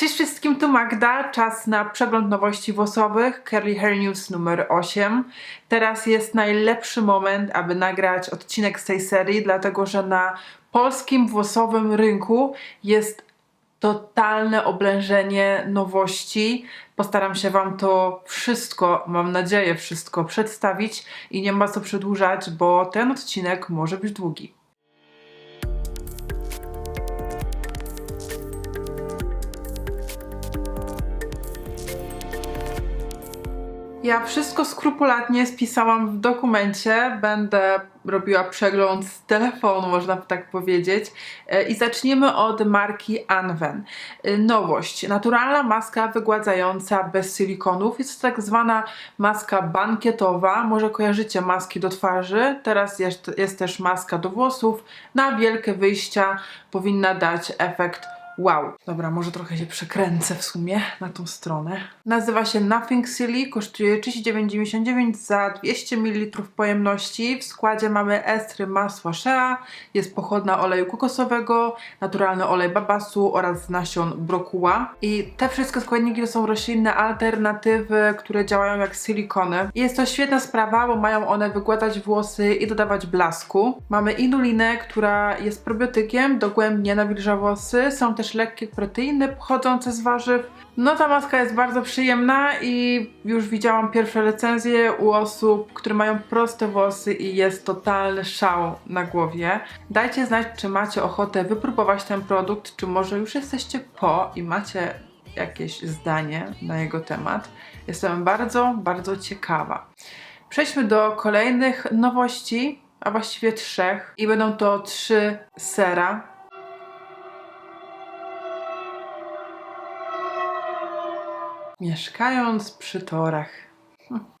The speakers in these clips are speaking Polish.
Cześć wszystkim, tu Magda. Czas na przegląd nowości włosowych Curly Hair News numer 8. Teraz jest najlepszy moment, aby nagrać odcinek z tej serii, dlatego że na polskim włosowym rynku jest totalne oblężenie nowości. Postaram się Wam to wszystko, mam nadzieję, wszystko przedstawić i nie ma co przedłużać, bo ten odcinek może być długi. Ja wszystko skrupulatnie spisałam w dokumencie. Będę robiła przegląd z telefonu, można tak powiedzieć. E, I zaczniemy od marki Anwen. E, Nowość. Naturalna maska wygładzająca bez silikonów. Jest to tak zwana maska bankietowa. Może kojarzycie maski do twarzy. Teraz jest, jest też maska do włosów. Na wielkie wyjścia powinna dać efekt Wow. Dobra, może trochę się przekręcę w sumie na tą stronę. Nazywa się Nothing Silly, kosztuje 39,99 za 200 ml pojemności. W składzie mamy estry masła shea, jest pochodna oleju kokosowego, naturalny olej babasu oraz nasion brokuła. I te wszystkie składniki to są roślinne alternatywy, które działają jak silikony. I jest to świetna sprawa, bo mają one wygładać włosy i dodawać blasku. Mamy inulinę, która jest probiotykiem, dogłębnie nawilża włosy. Są też lekkie proteiny pochodzące z warzyw. No ta maska jest bardzo przyjemna i już widziałam pierwsze recenzje u osób, które mają proste włosy i jest totalny szał na głowie. Dajcie znać, czy macie ochotę wypróbować ten produkt, czy może już jesteście po i macie jakieś zdanie na jego temat. Jestem bardzo, bardzo ciekawa. Przejdźmy do kolejnych nowości, a właściwie trzech. I będą to trzy sera. Mieszkając przy torach.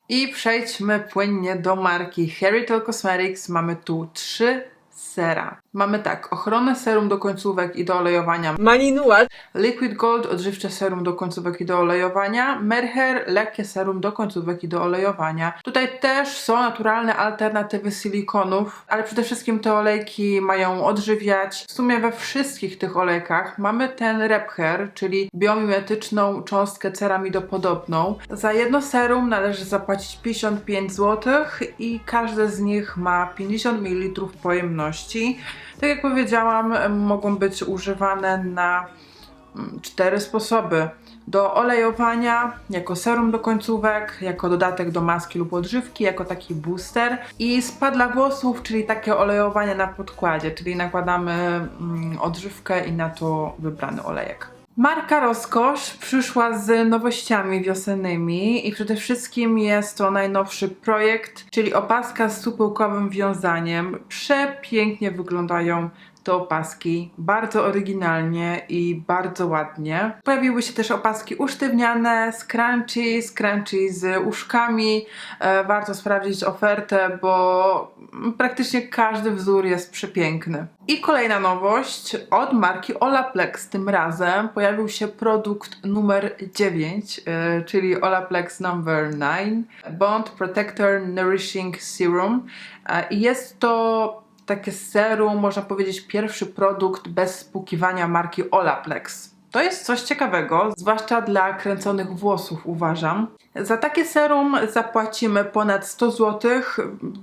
I przejdźmy płynnie do marki Herital Cosmetics. Mamy tu trzy sera. Mamy tak, ochronę serum do końcówek i do olejowania. Maninuat. Liquid Gold, odżywcze serum do końcówek i do olejowania. Merher, lekkie serum do końcówek i do olejowania. Tutaj też są naturalne alternatywy silikonów, ale przede wszystkim te olejki mają odżywiać. W sumie we wszystkich tych olejkach mamy ten Repher, czyli biomimetyczną cząstkę ceramidopodobną. Za jedno serum należy zapłacić 55 zł i każde z nich ma 50 ml pojemności. Tak jak powiedziałam, mogą być używane na mm, cztery sposoby. Do olejowania, jako serum do końcówek, jako dodatek do maski lub odżywki, jako taki booster i spad dla włosów, czyli takie olejowanie na podkładzie, czyli nakładamy mm, odżywkę i na to wybrany olejek. Marka Rozkosz przyszła z nowościami wiosennymi i przede wszystkim jest to najnowszy projekt, czyli opaska z supełkowym wiązaniem. Przepięknie wyglądają te opaski, bardzo oryginalnie i bardzo ładnie. Pojawiły się też opaski usztywniane, scrunchy, scrunchy z uszkami. E, warto sprawdzić ofertę, bo praktycznie każdy wzór jest przepiękny. I kolejna nowość od marki Olaplex. Tym razem pojawił się produkt numer 9, e, czyli Olaplex number 9 Bond Protector Nourishing Serum. E, jest to takie serum, można powiedzieć pierwszy produkt bez spłukiwania marki Olaplex. To jest coś ciekawego, zwłaszcza dla kręconych włosów, uważam. Za takie serum zapłacimy ponad 100 zł.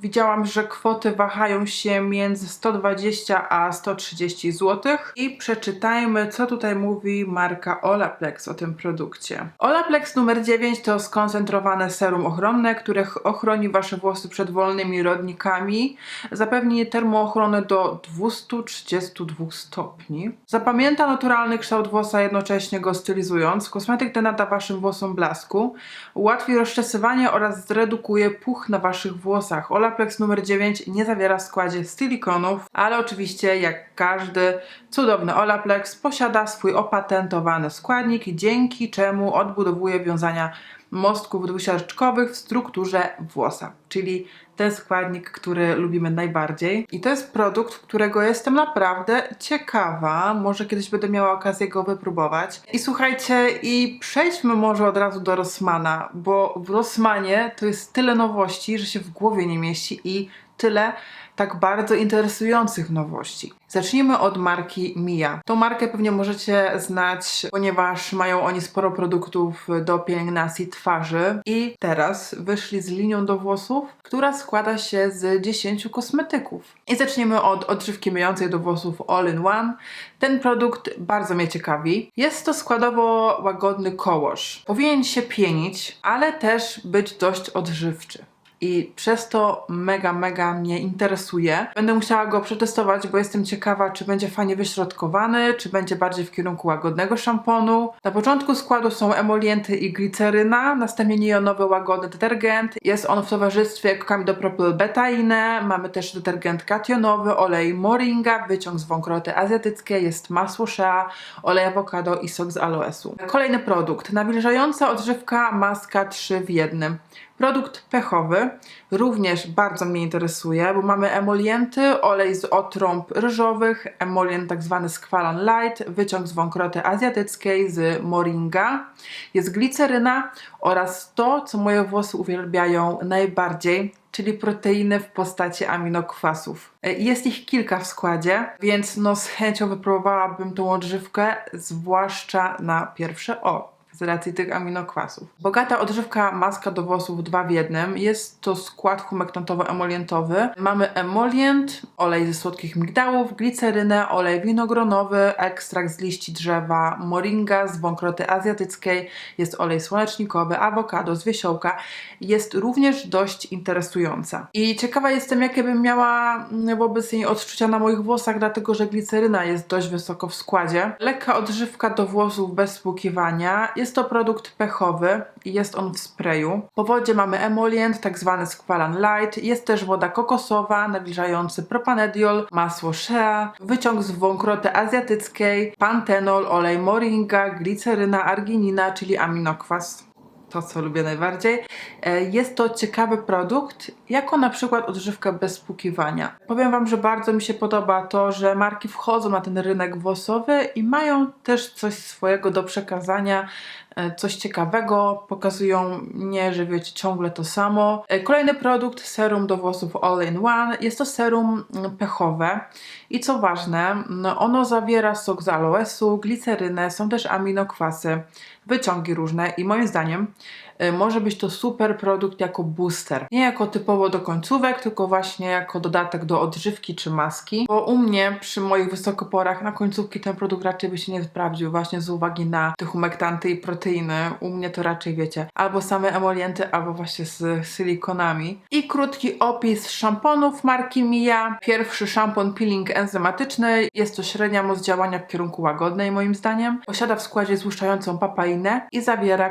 Widziałam, że kwoty wahają się między 120 a 130 zł. I przeczytajmy, co tutaj mówi marka Olaplex o tym produkcie. Olaplex numer 9 to skoncentrowane serum ochronne, które ch- ochroni Wasze włosy przed wolnymi rodnikami. Zapewni termoochronę do 232 stopni. Zapamięta naturalny kształt włosa, jednocześnie go stylizując. Kosmetyk ten nada Waszym włosom blasku. Ułatwi rozczesywanie oraz zredukuje puch na Waszych włosach. Olaplex numer 9 nie zawiera w składzie silikonów, ale oczywiście jak każdy cudowny Olaplex posiada swój opatentowany składnik, dzięki czemu odbudowuje wiązania mostków dwusiarczkowych w strukturze włosa, czyli ten składnik, który lubimy najbardziej. I to jest produkt, którego jestem naprawdę ciekawa. Może kiedyś będę miała okazję go wypróbować. I słuchajcie, i przejdźmy może od razu do Rossmana, bo w Rossmanie to jest tyle nowości, że się w głowie nie mieści i tyle tak bardzo interesujących nowości. Zacznijmy od marki Mia. Tą markę pewnie możecie znać, ponieważ mają oni sporo produktów do pielęgnacji twarzy i teraz wyszli z linią do włosów, która składa się z 10 kosmetyków. I zaczniemy od odżywki myjącej do włosów All in One. Ten produkt bardzo mnie ciekawi. Jest to składowo łagodny kołosz. Powinien się pienić, ale też być dość odżywczy i przez to mega, mega mnie interesuje. Będę musiała go przetestować, bo jestem ciekawa, czy będzie fajnie wyśrodkowany, czy będzie bardziej w kierunku łagodnego szamponu. Na początku składu są emolienty i gliceryna, następnie neonowy łagodny detergent. Jest on w towarzystwie kokamidopropylbetainę, mamy też detergent kationowy, olej moringa, wyciąg z wąkroty azjatyckiej, jest masło shea, olej awokado i sok z aloesu. Kolejny produkt, nawilżająca odżywka maska 3 w jednym. Produkt pechowy również bardzo mnie interesuje, bo mamy emolienty, olej z otrąb ryżowych, emolient tak zwany Squalan Light, wyciąg z wąkroty azjatyckiej z moringa, jest gliceryna oraz to, co moje włosy uwielbiają najbardziej, czyli proteiny w postaci aminokwasów. Jest ich kilka w składzie, więc no z chęcią wypróbowałabym tą odżywkę, zwłaszcza na pierwsze o z racji tych aminokwasów. Bogata odżywka maska do włosów 2 w 1. Jest to skład humektantowo-emolientowy. Mamy emolient, olej ze słodkich migdałów, glicerynę, olej winogronowy, ekstrakt z liści drzewa, moringa z wąkroty azjatyckiej, jest olej słonecznikowy, awokado z wiesiołka. Jest również dość interesująca. I ciekawa jestem, jakie bym miała mm, wobec niej odczucia na moich włosach, dlatego że gliceryna jest dość wysoko w składzie. Lekka odżywka do włosów bez spłukiwania. Jest to produkt pechowy i jest on w sprayu. Po wodzie mamy emolient, tak zwany Squalan Light. Jest też woda kokosowa, nawilżający propanediol, masło shea, wyciąg z wąkroty azjatyckiej, pantenol, olej moringa, gliceryna, arginina, czyli aminokwas to, co lubię najbardziej. E, Jest to ciekawy produkt, jako na przykład odżywka bez spłukiwania. Powiem Wam, że bardzo mi się podoba to, że marki wchodzą na ten rynek włosowy i mają też coś swojego do przekazania, coś ciekawego, pokazują nie, że wiecie, ciągle to samo. E, Kolejny produkt, serum do włosów All in One. Jest to serum mm, pechowe i co ważne, no ono zawiera sok z aloesu, glicerynę, są też aminokwasy, wyciągi różne i moim zdaniem może być to super produkt jako booster. Nie jako typowo do końcówek, tylko właśnie jako dodatek do odżywki czy maski. Bo u mnie przy moich wysokoporach na końcówki ten produkt raczej by się nie sprawdził, właśnie z uwagi na te humektanty i proteiny. U mnie to raczej wiecie, albo same emolienty, albo właśnie z silikonami. I krótki opis szamponów marki Mia. Pierwszy szampon peeling enzymatyczny. Jest to średnia moc działania w kierunku łagodnej moim zdaniem. Posiada w składzie złuszczającą papainę i zawiera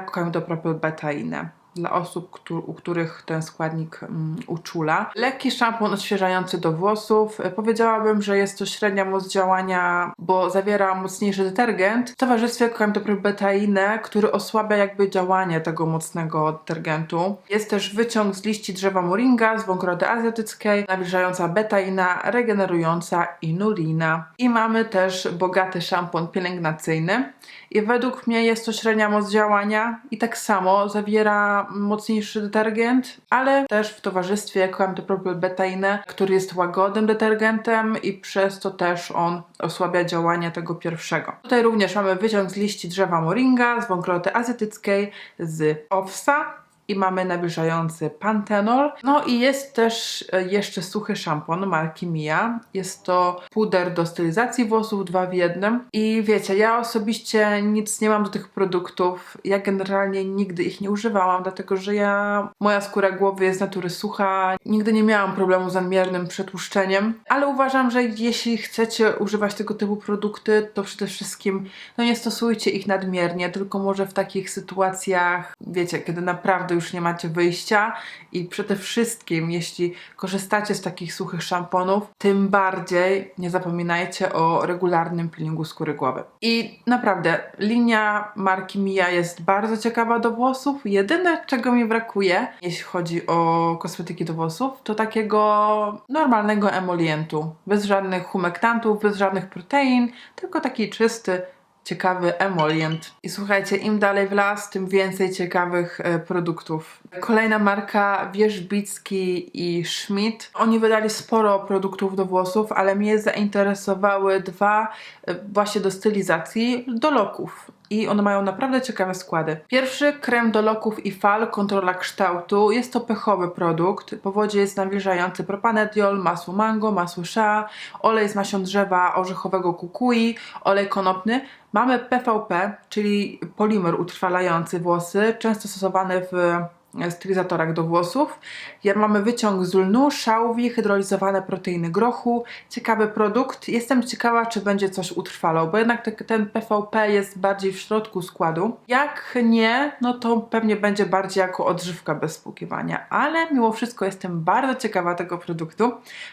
kokaidomopropylbetainę dla osób, u których ten składnik mm, uczula. Lekki szampon odświeżający do włosów. Powiedziałabym, że jest to średnia moc działania, bo zawiera mocniejszy detergent w towarzystwie kokaidomopropylbetainę, który osłabia jakby działanie tego mocnego detergentu. Jest też wyciąg z liści drzewa moringa z wąkroty azjatyckiej, nawilżająca betaina, regenerująca inulina. I mamy też bogaty szampon pielęgnacyjny. I według mnie jest to średnia moc działania i tak samo zawiera mocniejszy detergent, ale też w towarzystwie kokaidomopropylbetainę, który jest łagodnym detergentem i przez to też on osłabia działanie tego pierwszego. Tutaj również mamy wyciąg z liści drzewa moringa, z wąkroty azjatyckiej, z owsa i mamy nawilżający pantenol. No i jest też e, jeszcze suchy szampon marki Mia. Jest to puder do stylizacji włosów 2 w 1. I wiecie, ja osobiście nic nie mam do tych produktów. Ja generalnie nigdy ich nie używałam, dlatego że ja, moja skóra głowy jest z natury sucha. Nigdy nie miałam problemu z nadmiernym przetłuszczeniem, ale uważam, że jeśli chcecie używać tego typu produkty, to przede wszystkim no nie stosujcie ich nadmiernie, tylko może w takich sytuacjach, wiecie, kiedy naprawdę już nie macie wyjścia i przede wszystkim, jeśli korzystacie z takich suchych szamponów, tym bardziej nie zapominajcie o regularnym peelingu skóry głowy. I naprawdę, linia marki Mia jest bardzo ciekawa do włosów. Jedyne, czego mi brakuje, jeśli chodzi o kosmetyki do włosów, to takiego normalnego emolientu. Bez żadnych humektantów, bez żadnych protein, tylko taki czysty, ciekawy emolient. I słuchajcie, im dalej w las, tym więcej ciekawych e, produktów. Kolejna marka Wierzbicki i Schmidt. Oni wydali sporo produktów do włosów, ale mnie zainteresowały dwa e, właśnie do stylizacji, do loków. I one mają naprawdę ciekawe składy. Pierwszy krem do loków i fal, kontrola kształtu. Jest to pechowy produkt. Po wodzie jest nawilżający propanediol, masło mango, masło shea, olej z nasion drzewa orzechowego kukui, olej konopny. Mamy PVP, czyli polimer utrwalający włosy, często stosowany w stylizatorach do włosów. Ja mamy wyciąg z lnu, szałwi, hydrolizowane proteiny grochu. Ciekawy produkt. Jestem ciekawa, czy będzie coś utrwalał, bo jednak te, ten PVP jest bardziej w środku składu. Jak nie, no to pewnie będzie bardziej jako odżywka bez spłukiwania, ale mimo wszystko jestem bardzo ciekawa tego produktu.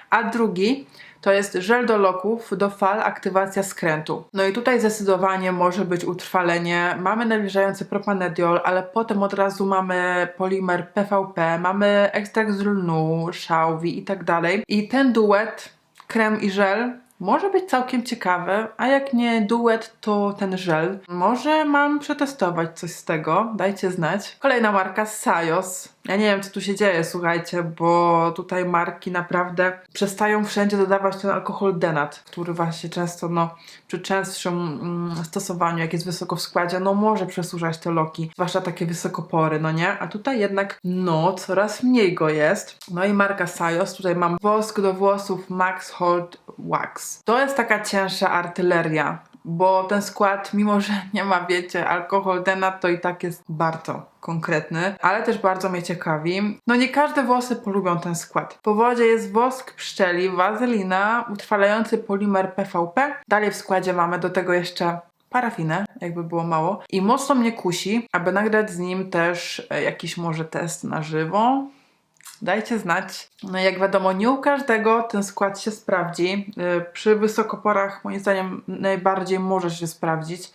A drugi to jest żel do loków, do fal, aktywacja skrętu. No i tutaj zdecydowanie może być utrwalenie. Mamy nawilżający propanediol, ale potem od razu mamy polimer PVP, mamy ekstrakt z lnu, szałwi i tak dalej. I ten duet, krem i żel, może być całkiem ciekawy, a jak nie duet, to ten żel. Może mam przetestować coś z tego, dajcie znać. Kolejna marka Sajos. Ja nie wiem, co tu się dzieje, słuchajcie, bo tutaj marki naprawdę przestają wszędzie dodawać ten alkohol denat, który właśnie często, no, przy częstszym mm, stosowaniu, jak jest wysoko w składzie, no może przesuszać te loki, zwłaszcza takie wysokopory, no nie? A tutaj jednak, no, coraz mniej go jest. No i marka Sajos, tutaj mam wosk do włosów Max Hold Wax. To jest taka cięższa artyleria, bo ten skład, mimo że nie ma, wiecie, alkohol denat, to i tak jest bardzo konkretny, ale też bardzo mnie ciekawi. No nie każde włosy polubią ten skład. Po wodzie jest wosk pszczeli, wazelina, utrwalający polimer PVP. Dalej w składzie mamy do tego jeszcze parafinę, jakby było mało. I mocno mnie kusi, aby nagrać z nim też e, jakiś może test na żywo. Dajcie znać. No jak wiadomo, nie u każdego ten skład się sprawdzi. Y, Przy wysokoporach moim zdaniem najbardziej może się sprawdzić,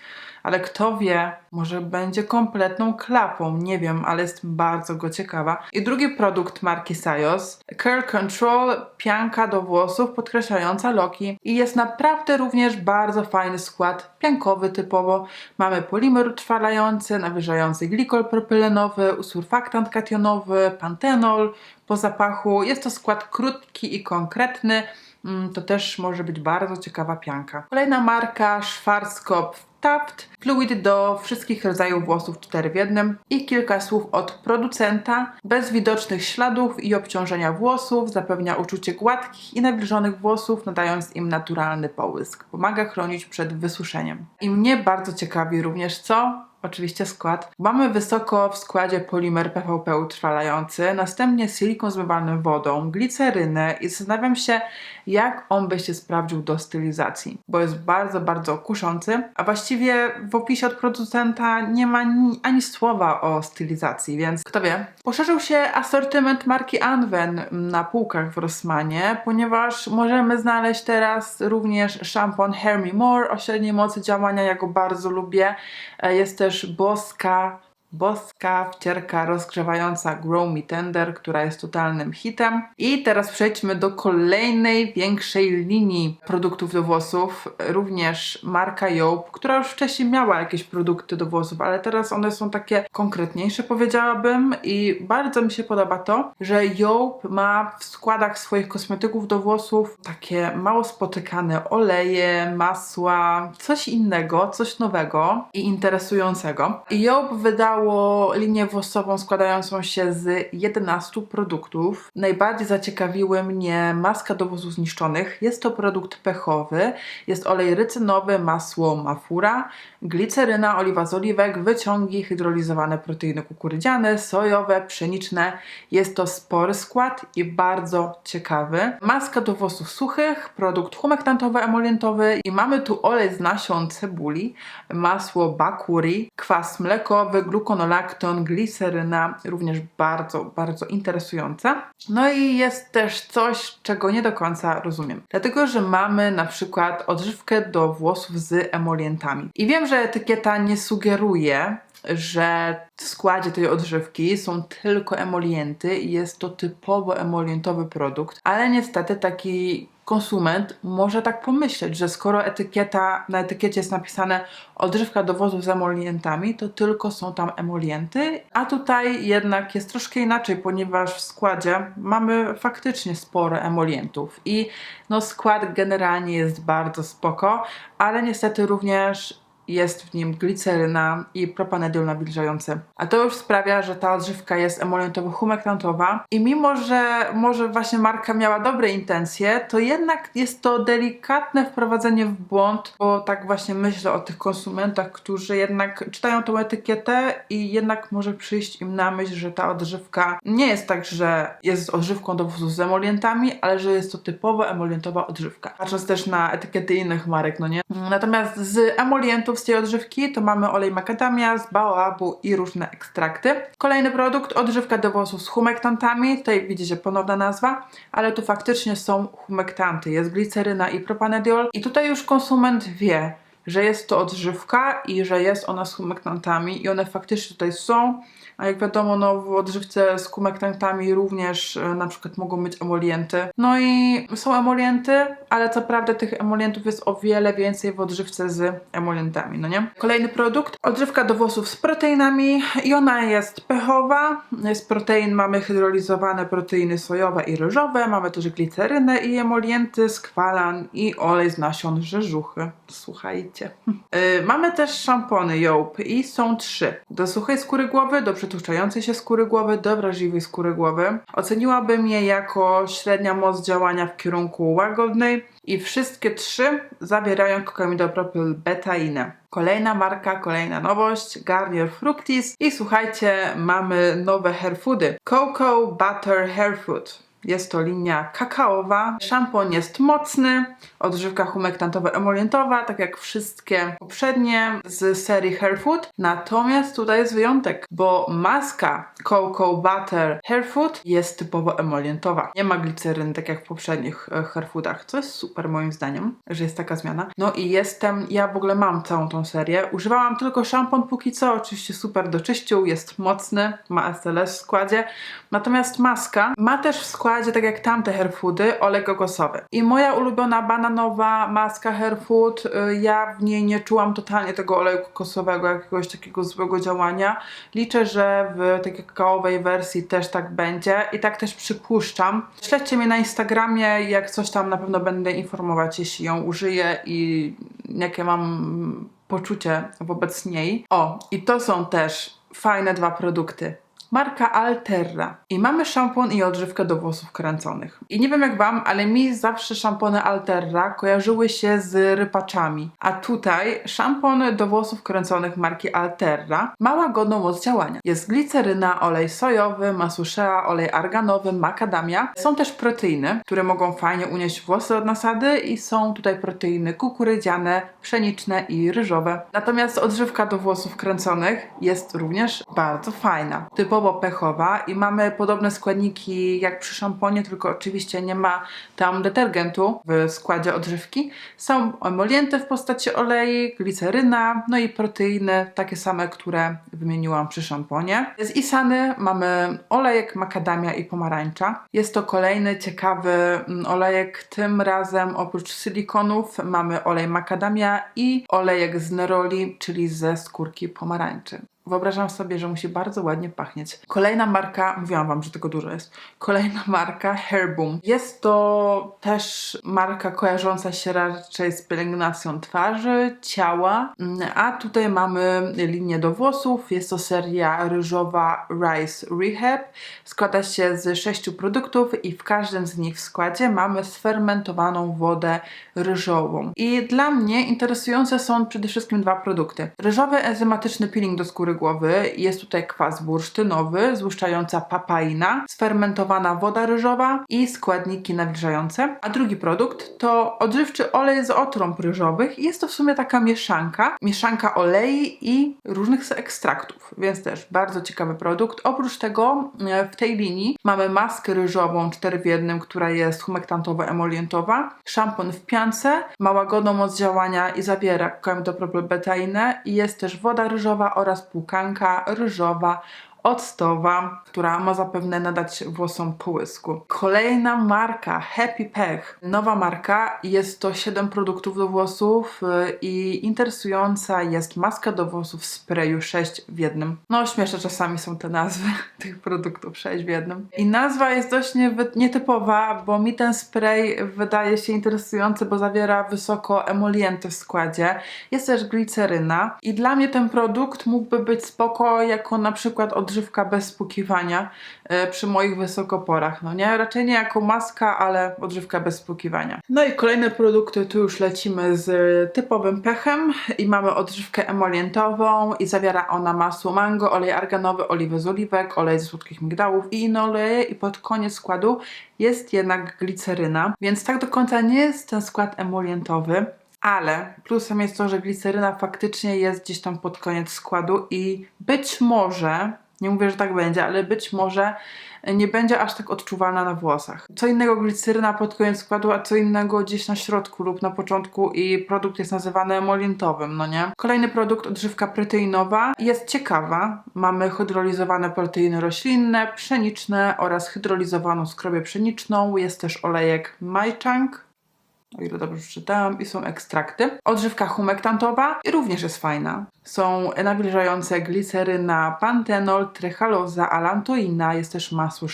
ale kto wie, może będzie kompletną klapą, nie wiem, ale jestem bardzo go ciekawa. I drugi produkt marki Sajos, Curl Control, pianka do włosów podkreślająca loki i jest naprawdę również bardzo fajny skład, piankowy typowo. Mamy polimer utrwalający, nawilżający glikol propylenowy, usurfaktant kationowy, pantenol, po zapachu. Jest to skład krótki i konkretny. Mm, To też może być bardzo ciekawa pianka. Kolejna marka Schwarzkopf Taft, fluid do wszystkich rodzajów włosów 4 w jednym i kilka słów od producenta. Bez widocznych śladów i obciążenia włosów, zapewnia uczucie gładkich i nawilżonych włosów, nadając im naturalny połysk. Pomaga chronić przed wysuszeniem. I mnie bardzo ciekawi również co? Oczywiście skład. Mamy wysoko w składzie polimer PVP utrwalający, następnie silikon zmywalny wodą, glicerynę i zastanawiam się, jak on by się sprawdził do stylizacji, bo jest bardzo, bardzo kuszący, a właściwie w opisie od producenta nie ma ni- ani słowa o stylizacji, więc kto wie. Poszerzył się asortyment marki Anwen na półkach w Rossmanie, ponieważ możemy znaleźć teraz również szampon Hair Me More o średniej mocy działania, ja go bardzo lubię. E, Jest też boska boska wcierka rozgrzewająca Grow Me Tender, która jest totalnym hitem. I teraz przejdźmy do kolejnej, większej linii produktów do włosów, również marka Joop, która już wcześniej miała jakieś produkty do włosów, ale teraz one są takie konkretniejsze powiedziałabym i bardzo mi się podoba to, że Joop ma w składach swoich kosmetyków do włosów takie mało spotykane oleje, masła, coś innego, coś nowego i interesującego. Joop wydał wydało linię włosową składającą się z 11 produktów. Najbardziej zaciekawiły mnie maska do włosów zniszczonych. Jest to produkt pechowy. Jest olej rycynowy, masło mafura, gliceryna, oliwa z oliwek, wyciągi, hydrolizowane proteiny kukurydziane, sojowe, pszeniczne. Jest to spory skład i bardzo ciekawy. Maska do włosów suchych, produkt humektantowy, emolientowy i mamy tu olej z nasion cebuli, masło bakuri, kwas mlekowy, gluconolakton, gliceryna, również bardzo, bardzo interesująca. No i jest też coś, czego nie do końca rozumiem. Dlatego, że mamy na przykład odżywkę do włosów z emolientami. I wiem, że etykieta nie sugeruje, że w składzie tej odżywki są tylko emolienty i jest to typowo emolientowy produkt, ale niestety taki konsument może tak pomyśleć, że skoro etykieta, na etykiecie jest napisane odżywka do wozu z emolientami, to tylko są tam emolienty, a tutaj jednak jest troszkę inaczej, ponieważ w składzie mamy faktycznie sporo emolientów i no skład generalnie jest bardzo spoko, ale niestety również jest w nim gliceryna i propanediol nawilżający. A to już sprawia, że ta odżywka jest emolientowo-humektantowa i mimo, że może właśnie marka miała dobre intencje, to jednak jest to delikatne wprowadzenie w błąd, bo tak właśnie myślę o tych konsumentach, którzy jednak czytają tą etykietę i jednak może przyjść im na myśl, że ta odżywka nie jest tak, że jest odżywką do wozu z emolientami, ale że jest to typowo emolientowa odżywka. Patrząc też na etykiety innych marek, no nie? Natomiast z emolientów z tej odżywki to mamy olej makadamia, z baobabu i różne ekstrakty. Kolejny produkt, odżywka do włosów z humektantami. Tutaj widzicie ponowna nazwa, ale tu faktycznie są humektanty. Jest gliceryna i propanediol. I tutaj już konsument wie, że jest to odżywka i że jest ona z humektantami i one faktycznie tutaj są. A jak wiadomo, no w odżywce z humektantami również e, na przykład mogą być emolienty. No i są emolienty, ale co prawda tych emolientów jest o wiele więcej w odżywce z emolientami, no nie? Kolejny produkt, odżywka do włosów z proteinami i ona jest pechowa. Z protein mamy hydrolizowane proteiny sojowe i ryżowe, mamy też glicerynę i emolienty, skwalan i olej z nasion rzeżuchy. Słuchajcie. Yy, mamy też szampony Joop i są trzy. Do suchej skóry głowy, do przetłuszczającej się skóry głowy, do wrażliwej skóry głowy. Oceniłabym je jako średnia moc działania w kierunku łagodnej i wszystkie trzy zawierają kokamidopropyl betainę. Kolejna marka, kolejna nowość, Garnier Fructis i słuchajcie, mamy nowe hairfoody. Cocoa Butter Hair Food. Jest to linia kakaowa. Szampon jest mocny, odżywka humektantowa emolientowa, tak jak wszystkie poprzednie z serii Hair Food. Natomiast tutaj jest wyjątek, bo maska Cocoa Butter Hair Food jest typowo emolientowa. Nie ma gliceryny, tak jak w poprzednich e, Hair Foodach, co jest super moim zdaniem, że jest taka zmiana. No i jestem, ja w ogóle mam całą tą serię. Używałam tylko szampon póki co, oczywiście super doczyścił, jest mocny, ma SLS w składzie. Natomiast maska ma też w składzie składzie, tak jak tamte hairfoody, olej kokosowy. I moja ulubiona bananowa maska hairfood, y, ja w niej nie czułam totalnie tego oleju kokosowego, jakiegoś takiego złego działania. Liczę, że w takiej kakaowej wersji też tak będzie i tak też przypuszczam. Śledźcie mnie na Instagramie, jak coś tam na pewno będę informować, jeśli ją użyję i jakie mam poczucie wobec niej. O, i to są też fajne dwa produkty marka Alterra. I mamy szampon i odżywkę do włosów kręconych. I nie wiem jak wam, ale mi zawsze szampony Alterra kojarzyły się z rypaczami. A tutaj szampon do włosów kręconych marki Alterra ma łagodną moc działania. Jest gliceryna, olej sojowy, masuszea, olej arganowy, makadamia. Są też proteiny, które mogą fajnie unieść włosy od nasady i są tutaj proteiny kukurydziane, pszeniczne i ryżowe. Natomiast odżywka do włosów kręconych jest również bardzo fajna. Typowo typowo pechowa i mamy podobne składniki jak przy szamponie, tylko oczywiście nie ma tam detergentu w składzie odżywki. Są emolienty w postaci olei, gliceryna, no i proteiny, takie same, które wymieniłam przy szamponie. Z Isany mamy olejek makadamia i pomarańcza. Jest to kolejny ciekawy mm, olejek, tym razem oprócz silikonów mamy olej makadamia i olejek z neroli, czyli ze skórki pomarańczy. Wyobrażam sobie, że musi bardzo ładnie pachnieć. Kolejna marka, mówiłam wam, że tego dużo jest. Kolejna marka Hairboom. Jest to też marka kojarząca się raczej z pielęgnacją twarzy, ciała, a tutaj mamy linię do włosów. Jest to seria ryżowa Rice Rehab. Składa się z sześciu produktów i w każdym z nich w składzie mamy sfermentowaną wodę ryżową. I dla mnie interesujące są przede wszystkim dwa produkty. Ryżowy enzymatyczny peeling do skóry głowy. Jest tutaj kwas bursztynowy, złuszczająca papaina, sfermentowana woda ryżowa i składniki nawilżające. A drugi produkt to odżywczy olej z otrąb ryżowych. Jest to w sumie taka mieszanka, mieszanka olei i różnych ekstraktów, więc też bardzo ciekawy produkt. Oprócz tego e, w tej linii mamy maskę ryżową 4 w 1, która jest humektantowo-emolientowa, szampon w piance, ma łagodną moc działania i zawiera kokamidopropylbetainę i jest też woda ryżowa oraz pół pukanka ryżowa octowa, która ma zapewne nadać włosom połysku. Kolejna marka Happy Pech. Nowa marka, jest to 7 produktów do włosów y, i interesująca jest maska do włosów w sprayu 6 w jednym. No śmieszne czasami są te nazwy tych produktów 6 w jednym. I nazwa jest dość nietypowa, bo mi ten spray wydaje się interesujący, bo zawiera wysoko emolienty w składzie. Jest też gliceryna i dla mnie ten produkt mógłby być spoko jako na przykład odżywka bez spłukiwania e, przy moich wysokoporach, no nie? Raczej nie jako maska, ale odżywka bez spłukiwania. No i kolejne produkty, tu już lecimy z typowym pechem i mamy odżywkę emolientową i zawiera ona masło mango, olej arganowy, oliwę z oliwek, olej ze słodkich migdałów i inne oleje i pod koniec składu jest jednak gliceryna, więc tak do końca nie jest ten skład emolientowy, ale plusem jest to, że gliceryna faktycznie jest gdzieś tam pod koniec składu i być może, nie mówię, że tak będzie, ale być może nie będzie aż tak odczuwalna na włosach. Co innego gliceryna pod koniec składu, a co innego gdzieś na środku lub na początku i produkt jest nazywany emolientowym, no nie? Kolejny produkt, odżywka proteinowa, jest ciekawa. Mamy hydrolizowane proteiny roślinne, pszeniczne oraz hydrolizowaną skrobię pszeniczną. Jest też olejek Maichang, o ile dobrze przeczytałam, i są ekstrakty. Odżywka humektantowa również jest fajna. Są nawilżające gliceryna, pantenol, trychaloza, alantoina, jest też masło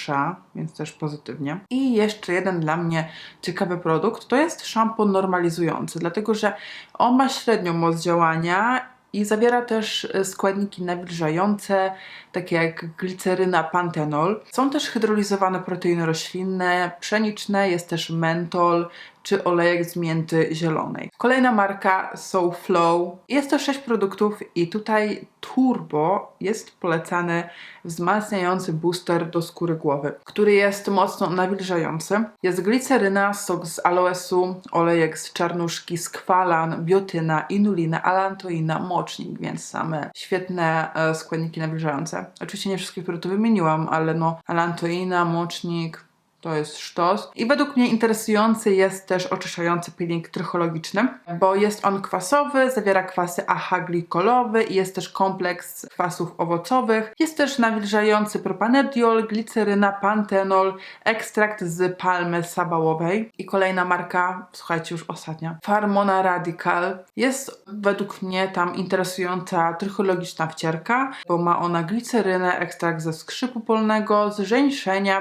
więc też pozytywnie. I jeszcze jeden dla mnie ciekawy produkt, to jest szampon normalizujący, dlatego że on ma średnią moc działania i zawiera też e, składniki nawilżające, takie jak gliceryna, pantenol. Są też hydrolizowane proteiny roślinne, pszeniczne, jest też mentol czy olejek z mięty zielonej. Kolejna marka Soul Flow. Jest to 6 produktów i tutaj turbo jest polecany wzmacniający booster do skóry głowy, który jest mocno nawilżający. Jest gliceryna, sok z aloesu, olejek z czarnuszki, skwalan, biotyna, inulina, alantoina, mocznik, więc same świetne e, składniki nawilżające. Oczywiście nie wszystkie, które tu wymieniłam, ale no alantoina, mocznik, to jest sztos. I według mnie interesujący jest też oczyszczający peeling trychologiczny, bo jest on kwasowy, zawiera kwasy AHA-glikolowy i jest też kompleks kwasów owocowych. Jest też nawilżający propanediol, gliceryna, pantenol, ekstrakt z palmy sabałowej. I kolejna marka, słuchajcie, już ostatnia, Farmona Radical. Jest według mnie tam interesująca trychologiczna wcierka, bo ma ona glicerynę, ekstrakt ze skrzypu polnego, z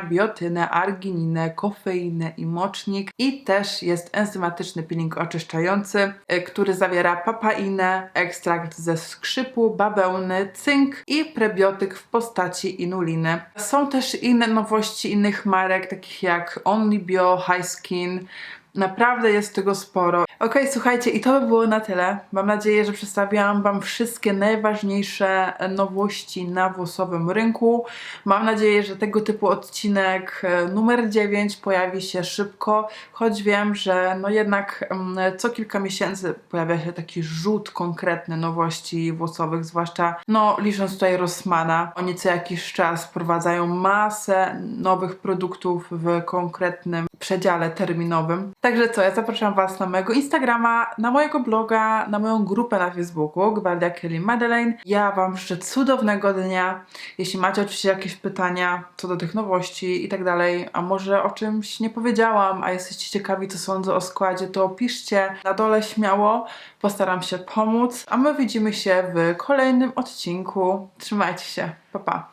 biotynę, argininę, kofeinę i mocznik. I też jest enzymatyczny peeling oczyszczający, y, który zawiera papainę, ekstrakt ze skrzypu, bawełny, cynk i prebiotyk w postaci inuliny. Są też inne nowości innych marek, takich jak Only Bio, High Skin, Naprawdę jest tego sporo. Ok, słuchajcie, i to by było na tyle. Mam nadzieję, że przedstawiłam Wam wszystkie najważniejsze nowości na włosowym rynku. Mam nadzieję, że tego typu odcinek e, numer 9 pojawi się szybko, choć wiem, że no jednak mm, co kilka miesięcy pojawia się taki rzut konkretny nowości włosowych, zwłaszcza no licząc tutaj Rossmana. Oni co jakiś czas wprowadzają masę nowych produktów w konkretnym przedziale terminowym. Także co, ja zapraszam Was na mojego Instagrama, na mojego bloga, na moją grupę na Facebooku, Gwardia Kelly Madeleine. Ja Wam życzę cudownego dnia. Jeśli macie oczywiście jakieś pytania co do tych nowości i tak dalej, a może o czymś nie powiedziałam, a jesteście ciekawi, co sądzę o składzie, to piszcie na dole śmiało. Postaram się pomóc, a my widzimy się w kolejnym odcinku. Trzymajcie się. Pa, pa.